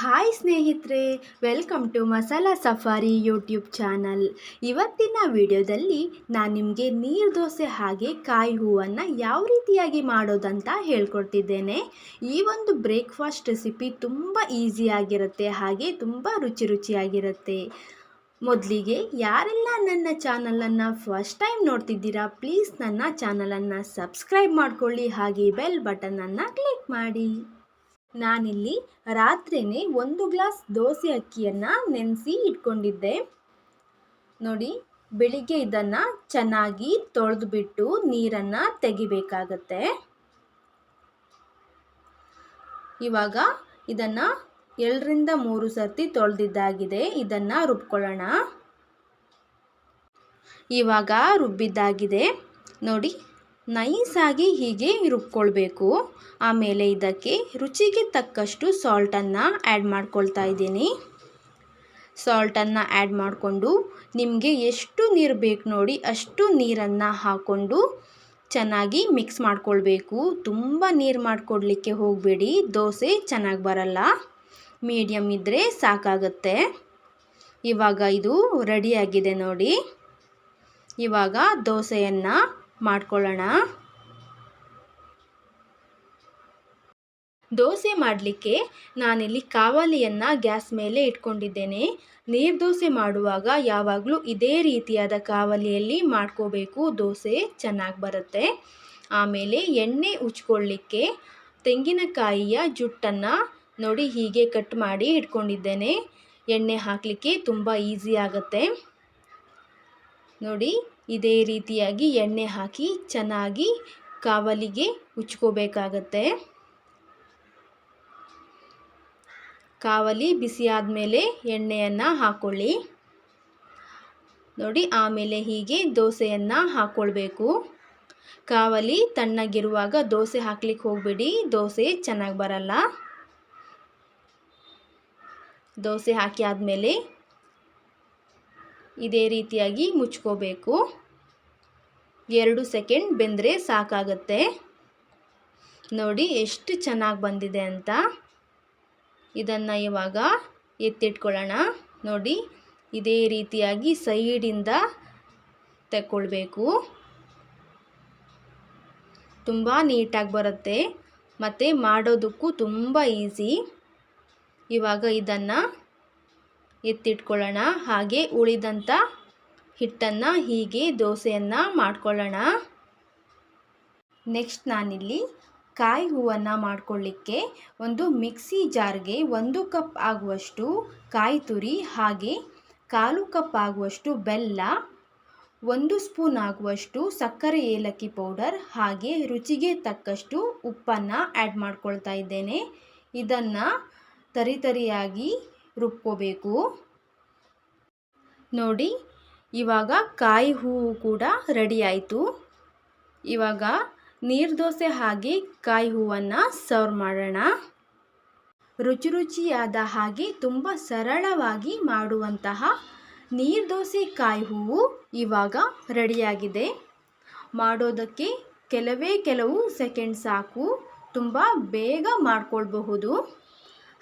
Hi ಸ್ನೇಹಿತರೆ, welcome to Masala Safari YouTube channel. ಇವತ್ತಿನ ವಿಡಿಯೋದಲ್ಲಿ ನಾನು ನಿಮಗೆ ನೀರು ದೋಸೆ ಹಾಗೆ ಕಾಯಿ ಹೂವನ್ನು ಯಾವ ರೀತಿಯಾಗಿ ಮಾಡೋದಂತ ಹೇಳ್ಕೊಡ್ತಿದ್ದೇನೆ. ಈ ಒಂದು ಬ್ರೇಕ್ಫಾಸ್ಟ್ ರೆಸಿಪಿ ತುಂಬ ಈಸಿಯಾಗಿರುತ್ತೆ ಹಾಗೆ ತುಂಬ ರುಚಿ ರುಚಿಯಾಗಿರುತ್ತೆ. ಮೊದಲಿಗೆ ಯಾರೆಲ್ಲ ನನ್ನ ಚಾನಲನ್ನು ಫಸ್ಟ್ ಟೈಮ್ ನೋಡ್ತಿದ್ದೀರಾ ಪ್ಲೀಸ್ ನನ್ನ ಚಾನಲನ್ನು ಸಬ್ಸ್ಕ್ರೈಬ್ ಮಾಡ್ಕೊಳ್ಳಿ, ಹಾಗೆ ಬೆಲ್ ಬಟನನ್ನು ಕ್ಲಿಕ್ ಮಾಡಿ. ನಾನಿಲ್ಲಿ ರಾತ್ರಿಯೇ ಒಂದು ಗ್ಲಾಸ್ ದೋಸೆ ಅಕ್ಕಿಯನ್ನು ನೆನೆಸಿ ಇಟ್ಕೊಂಡಿದ್ದೆ. ನೋಡಿ, ಬೆಳಿಗ್ಗೆ ಇದನ್ನು ಚೆನ್ನಾಗಿ ತೊಳೆದುಬಿಟ್ಟು ನೀರನ್ನು ತೆಗಿಬೇಕಾಗತ್ತೆ. ಇವಾಗ ಇದನ್ನು ಎರಡರಿಂದ ಮೂರು ಸರ್ತಿ ತೊಳೆದಿದ್ದಾಗಿದೆ. ಇದನ್ನು ರುಬ್ಕೊಳ್ಳೋಣ. ಇವಾಗ ರುಬ್ಬಿದ್ದಾಗಿದೆ. ನೋಡಿ ನೈಸಾಗಿ ಹೀಗೆ ರುಬ್ಕೊಳ್ಬೇಕು. ಆಮೇಲೆ ಇದಕ್ಕೆ ರುಚಿಗೆ ತಕ್ಕಷ್ಟು ಸಾಲ್ಟನ್ನು ಆ್ಯಡ್ ಮಾಡ್ಕೊಳ್ತಾ ಇದ್ದೀನಿ. ಸಾಲ್ಟನ್ನು ಆ್ಯಡ್ ಮಾಡಿಕೊಂಡು ನಿಮಗೆ ಎಷ್ಟು ನೀರು ಬೇಕು ನೋಡಿ ಅಷ್ಟು ನೀರನ್ನು ಹಾಕ್ಕೊಂಡು ಚೆನ್ನಾಗಿ ಮಿಕ್ಸ್ ಮಾಡ್ಕೊಳ್ಬೇಕು. ತುಂಬ ನೀರು ಮಾಡಿಕೊಡ್ಲಿಕ್ಕೆ ಹೋಗಬೇಡಿ, ದೋಸೆ ಚೆನ್ನಾಗಿ ಬರಲ್ಲ. ಮೀಡಿಯಮ್ ಇದ್ದರೆ ಸಾಕಾಗುತ್ತೆ. ಇವಾಗ ಇದು ರೆಡಿಯಾಗಿದೆ ನೋಡಿ. ಇವಾಗ ದೋಸೆಯನ್ನು ಮಾಡ್ಕೊಳ್ಳೋಣ. ದೋಸೆ ಮಾಡಲಿಕ್ಕೆ ನಾನಿಲ್ಲಿ ಕಾವಲಿಯನ್ನು ಗ್ಯಾಸ್ ಮೇಲೆ ಇಟ್ಕೊಂಡಿದ್ದೇನೆ. ನೀರು ದೋಸೆ ಮಾಡುವಾಗ ಯಾವಾಗಲೂ ಇದೇ ರೀತಿಯಾದ ಕಾವಲಿಯಲ್ಲಿ ಮಾಡ್ಕೋಬೇಕು. ದೋಸೆ ಚೆನ್ನಾಗಿ ಬರುತ್ತೆ. ಆಮೇಲೆ ಎಣ್ಣೆ ಉಚ್ಕೊಳ್ಳಿಕ್ಕೆ ತೆಂಗಿನಕಾಯಿಯ ಜುಟ್ಟನ್ನು ನೋಡಿ ಹೀಗೆ ಕಟ್ ಮಾಡಿ ಇಟ್ಕೊಂಡಿದ್ದೇನೆ. ಎಣ್ಣೆ ಹಾಕಲಿಕ್ಕೆ ತುಂಬ ಈಸಿ ಆಗುತ್ತೆ. ನೋಡಿ. ಇದೇ ರೀತಿಯಾಗಿ ಎಣ್ಣೆ ಹಾಕಿ ಚೆನ್ನಾಗಿ ಕಾವಲಿಗೆ ಉಚ್ಕೋಬೇಕಾಗತ್ತೆ. ಕಾವಲಿ ಬಿಸಿ ಆದಮೇಲೆ ಎಣ್ಣೆಯನ್ನು ಹಾಕ್ಕೊಳ್ಳಿ ನೋಡಿ, ಆಮೇಲೆ ಹೀಗೆ ದೋಸೆಯನ್ನು ಹಾಕ್ಕೊಳ್ಬೇಕು ಕಾವಲಿ ತಣ್ಣಗಿರುವಾಗ ದೋಸೆ ಹಾಕ್ಲಿಕ್ಕೆ ಹೋಗಬೇಡಿ, ದೋಸೆ ಚೆನ್ನಾಗಿ ಬರಲ್ಲ. ದೋಸೆ ಹಾಕಿ ಆದಮೇಲೆ ಇದೇ ರೀತಿಯಾಗಿ ಮುಚ್ಕೋಬೇಕು. ಎರಡು ಸೆಕೆಂಡ್ ಬೆಂದರೆ ಸಾಕಾಗತ್ತೆ. ನೋಡಿ ಎಷ್ಟು ಚೆನ್ನಾಗಿ ಬಂದಿದೆ ಅಂತ. ಇದನ್ನು ಇವಾಗ ಎತ್ತಿಟ್ಕೊಳ್ಳೋಣ. ನೋಡಿ ಇದೇ ರೀತಿಯಾಗಿ ಸೈಡಿಂದ ತಗೊಳ್ಬೇಕು ತುಂಬ ನೀಟಾಗಿ ಬರುತ್ತೆ. ಮತ್ತು ಮಾಡೋದಕ್ಕೂ ತುಂಬ ಈಸಿ. ಇವಾಗ ಇದನ್ನು ಎತ್ತಿಟ್ಕೊಳ್ಳೋಣ. ಹಾಗೆ ಉಳಿದಂಥ ಹಿಟ್ಟನ್ನು ಹೀಗೆ ದೋಸೆಯನ್ನು ಮಾಡ್ಕೊಳ್ಳೋಣ. ನೆಕ್ಸ್ಟ್ ನಾನಿಲ್ಲಿ ಕಾಯಿ ಹೂವನ್ನು ಮಾಡ್ಕೊಳ್ಳಿಕ್ಕೆ ಒಂದು ಮಿಕ್ಸಿ ಜಾರ್ಗೆ ಒಂದು ಕಪ್ ಆಗುವಷ್ಟು ಕಾಯಿ ತುರಿ, ಹಾಗೆ ಕಾಲು ಕಪ್ ಆಗುವಷ್ಟು ಬೆಲ್ಲ, ಒಂದು ಸ್ಪೂನ್ ಆಗುವಷ್ಟು ಸಕ್ಕರೆ ಏಲಕ್ಕಿ ಪೌಡರ್, ಹಾಗೆ ರುಚಿಗೆ ತಕ್ಕಷ್ಟು ಉಪ್ಪನ್ನು ಆ್ಯಡ್ ಮಾಡ್ಕೊಳ್ತಾ ಇದ್ದೇನೆ. ಇದನ್ನು ತರಿತರಿಯಾಗಿ ರುಬ್ಕೋಬೇಕು. ನೋಡಿ, ಇವಾಗ ಕಾಯಿ ಹೂವು ಕೂಡ ರೆಡಿ ಆಯಿತು. ಇವಾಗ ನೀರು ದೋಸೆ ಹಾಗೆ ಕಾಯಿ ಹೂವನ್ನು ಸರ್ವ್ ಮಾಡೋಣ. ರುಚಿ ರುಚಿಯಾದ ಹಾಗೆ ತುಂಬ ಸರಳವಾಗಿ ಮಾಡುವಂತಹ ನೀರು ದೋಸೆ ಕಾಯಿ ಹೂವು ಇವಾಗ ರೆಡಿಯಾಗಿದೆ ಮಾಡೋದಕ್ಕೆ ಕೆಲವೇ ಕೆಲವು ಸೆಕೆಂಡ್ ಸಾಕು. ತುಂಬ ಬೇಗ ಮಾಡಿಕೊಳ್ಬಹುದು.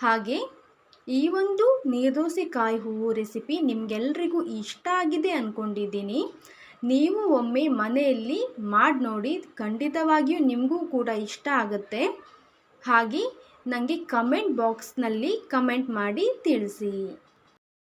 ಹಾಗೆ ಈ ಒಂದು ನೀರ್ದೋಸೆ ಕಾಯಿ ಹೂವು ರೆಸಿಪಿ ನಿಮಗೆಲ್ರಿಗೂ ಇಷ್ಟ ಆಗಿದೆ ಅಂದ್ಕೊಂಡಿದ್ದೀನಿ ನೀವು ಒಮ್ಮೆ ಮನೆಯಲ್ಲಿ ಮಾಡಿ ನೋಡಿ, ಖಂಡಿತವಾಗಿಯೂ ನಿಮಗೂ ಕೂಡ ಇಷ್ಟ ಆಗುತ್ತೆ. ಹಾಗೆ ನನಗೆ ಕಮೆಂಟ್ ಬಾಕ್ಸ್ನಲ್ಲಿ ಕಮೆಂಟ್ ಮಾಡಿ ತಿಳಿಸಿ.